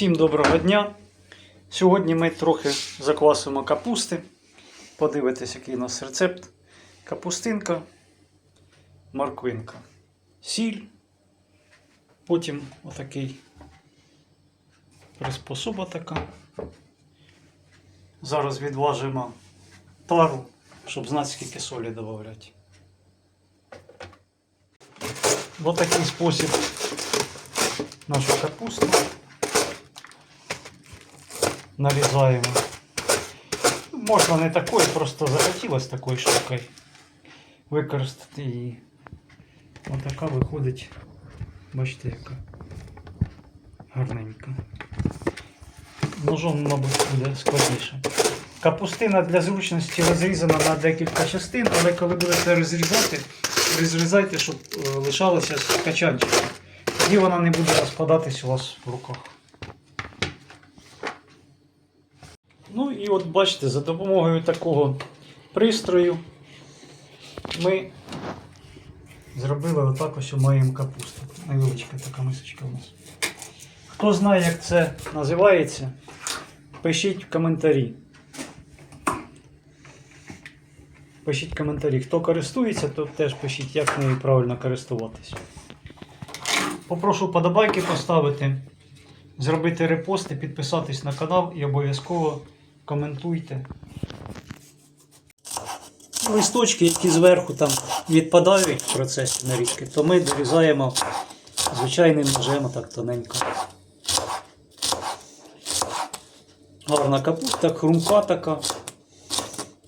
Всім доброго дня. Сьогодні ми трохи заквасимо капусти. Подивитесь, який у нас рецепт. Капустинка, морквинка, сіль. Потім отакий приспособа така. Зараз відважимо тару, щоб знати, скільки солі додати. В такий спосіб нашу капусту нарізаємо. Можна не такою, просто захотілося такою штукою використати її. Отака виходить, бачите, яка гарненька. Ножом, мабуть, буде складніше. Капустина для зручності розрізана на декілька частин, але коли будете розрізати, розрізайте, щоб е, лишалося з. Тоді вона не буде розпадатись у вас в руках. Ну і от бачите, за допомогою такого пристрою ми зробили отак ось маємо капусту. Невеличка така мисочка у нас. Хто знає, як це називається, пишіть в коментарі. Пишіть коментарі. Хто користується, то теж пишіть, як нею правильно користуватись. Попрошу подобайки поставити, зробити репости, підписатись на канал і обов'язково коментуйте. Листочки, які зверху там відпадають в процесі нарізки, то ми дорізаємо звичайним ножем так тоненько. Гарна капуста, хрумка така.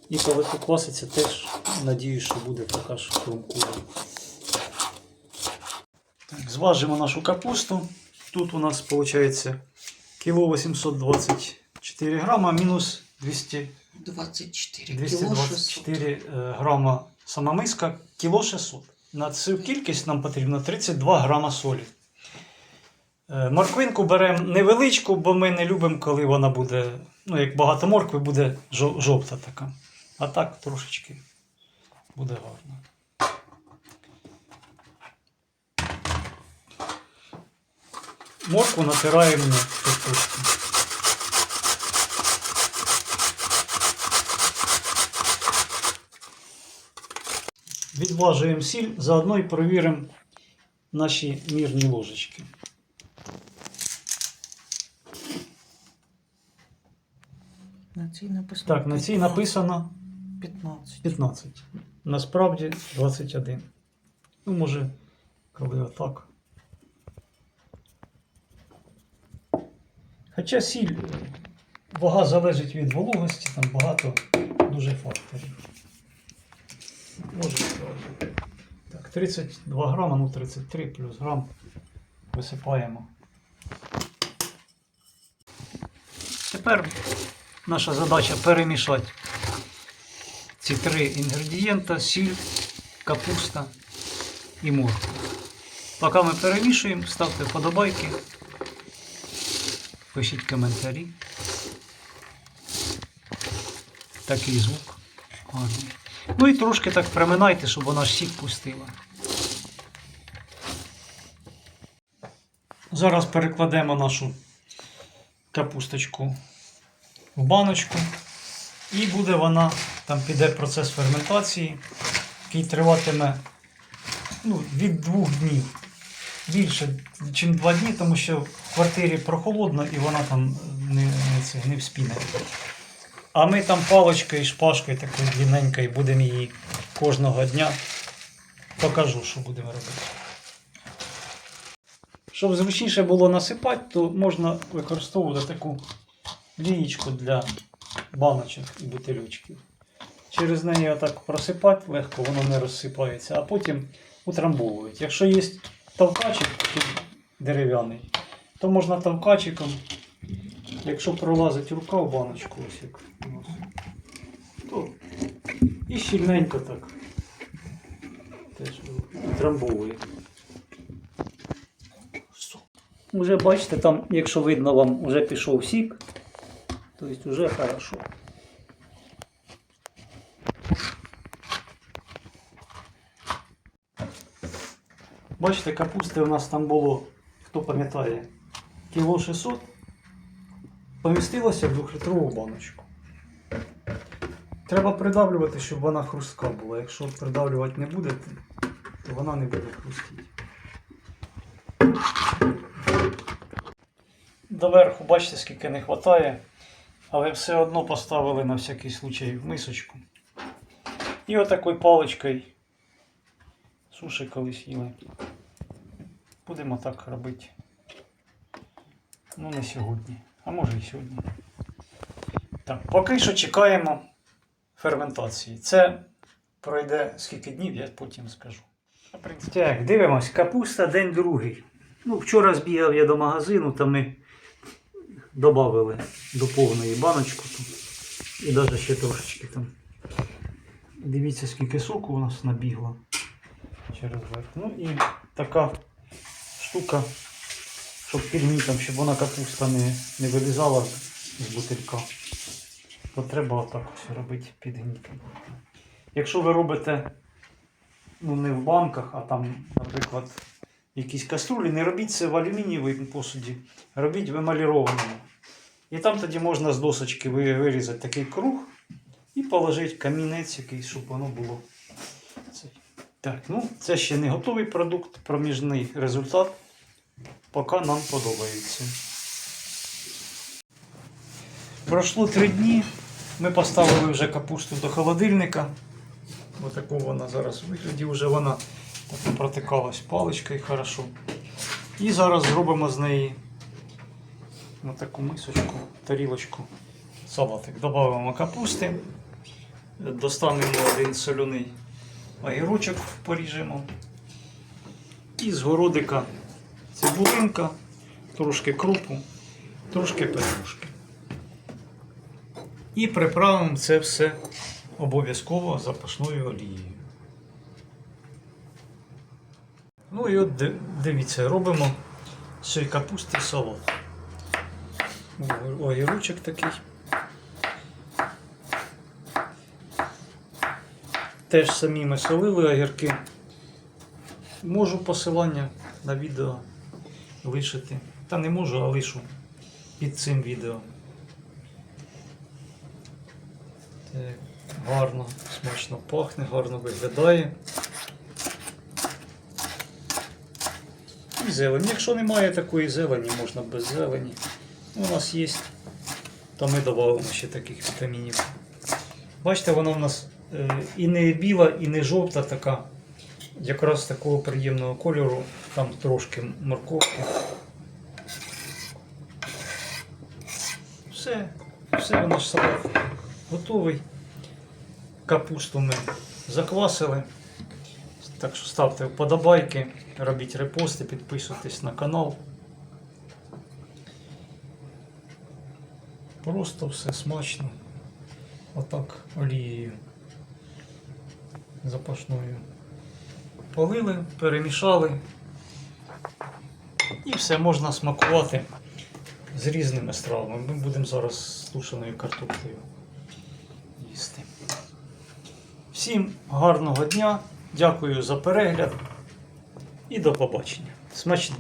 І коли покваситься, теж надіюсь, що буде така ж хрумкова. Так, зважимо нашу капусту. Тут у нас виходить кіло 824 грама мінус 200, 24 кіло 600. 224 е, грама сама миска, кіло 600. На цю кількість нам потрібно 32 грама солі. Е, Морквинку беремо невеличку, бо ми не любимо, коли вона буде, ну як багато моркви, буде жо- жовта така. А так трошечки буде гарно. Моркву натираємо на картошку. Відважуємо сіль, заодно і перевіримо наші мірні ложечки. На цій написано. Так, на цій написано 15. 15. Насправді 21. Ну, може, коли отак. Хоча сіль, вага залежить від вологості, там багато дуже факторів. Може, так, 32 грама, ну 33 плюс грам висипаємо. Тепер наша задача перемішати ці три інгредієнта: сіль, капуста і морква. Поки ми перемішуємо, ставте вподобайки, пишіть коментарі. Такий звук. Гарний. Ну і трошки так проминайте, щоб вона ж сік пустила. Зараз перекладемо нашу капусточку в баночку. І буде вона, там піде процес ферментації, який триватиме ну, від двох днів. Більше, ніж два дні, тому що в квартирі прохолодно і вона там не, не, не вспіне. А ми там паличкою, шпажкою такою длинненькою будемо її кожного дня. Покажу, що будемо робити. Щоб зручніше було насипати, то можна використовувати таку лієчку для баночок і бутилючків. Через неї отак просипати легко, воно не розсипається, а потім утрамбовують. Якщо є товкачик дерев'яний, то можна товкачиком, якщо пролазить рука в баночку, ось як у нас, то і щільненько так теж утрамбовує. Уже бачите, там, якщо видно вам, вже пішов сік. Тобто вже хорошо. Бачите, капусти у нас там було, хто пам'ятає, кіло 600, помістилося в 2-літрову баночку. Треба придавлювати, щоб вона хрустка була. Якщо придавлювати не будете, то вона не буде хрустіти. Доверху бачите, скільки не вистачає, але все одно поставили на всякий случай в мисочку. І отакою паличкою суші колись їли. Будемо так робити. Ну, не сьогодні, а може і сьогодні. Так, поки що чекаємо ферментації. Це пройде скільки днів, я потім скажу. Так, дивимось, капуста день другий. Ну, вчора збігав я до магазину, там ми додали до повної баночку. Там. І навіть ще трошечки там. Дивіться, скільки соку у нас набігло через верх. Ну і така штука, щоб під гнітом, щоб вона капуста не, не вилізала з бутилька. То треба отак ось робити під гнітом. Якщо ви робите ну, не в банках, а там, наприклад, якісь каструлі, не робіть це в алюмінієвій посуді, робіть в емалірованому. І там тоді можна з досочки вирізати такий круг і положити камінець якийсь, щоб воно було. Так, ну це ще не готовий продукт, проміжний результат. Поки нам подобається. Пройшло три дні. Ми поставили вже капусту до холодильника. Ось таку вона зараз вигляді вже вона так протикалась паличкою хорошо. І зараз зробимо з неї на таку мисочку, тарілочку, салатик. Добавимо капусти, достанемо один соляний огірочок, поріжемо. І з городика цибулинка, трошки крупу, трошки петрушки. І приправимо це все обов'язково запашною олією. Ну і от дивіться, робимо з капусти салат. Огірочок такий. Теж самі ми солили огірки. Можу посилання на відео лишити. Та не можу, а лишу під цим відео. Так, гарно, смачно пахне, гарно виглядає. І зелень. Якщо немає такої зелені, можна без зелені. У нас є, то ми додамо ще таких вітамінів. Бачите, вона в нас е, і не біла, і не жовта така. Якраз такого приємного кольору, там трошки морковки. Все, все, наш салат готовий. Капусту ми заквасили. Так що ставте вподобайки, робіть репости, підписуйтесь на канал. Просто все смачно. Отак олією запашною. Полили, перемішали. І все можна смакувати з різними стравами. Ми будемо зараз з тушеною картоплею їсти. Всім гарного дня, дякую за перегляд і до побачення. Смачно!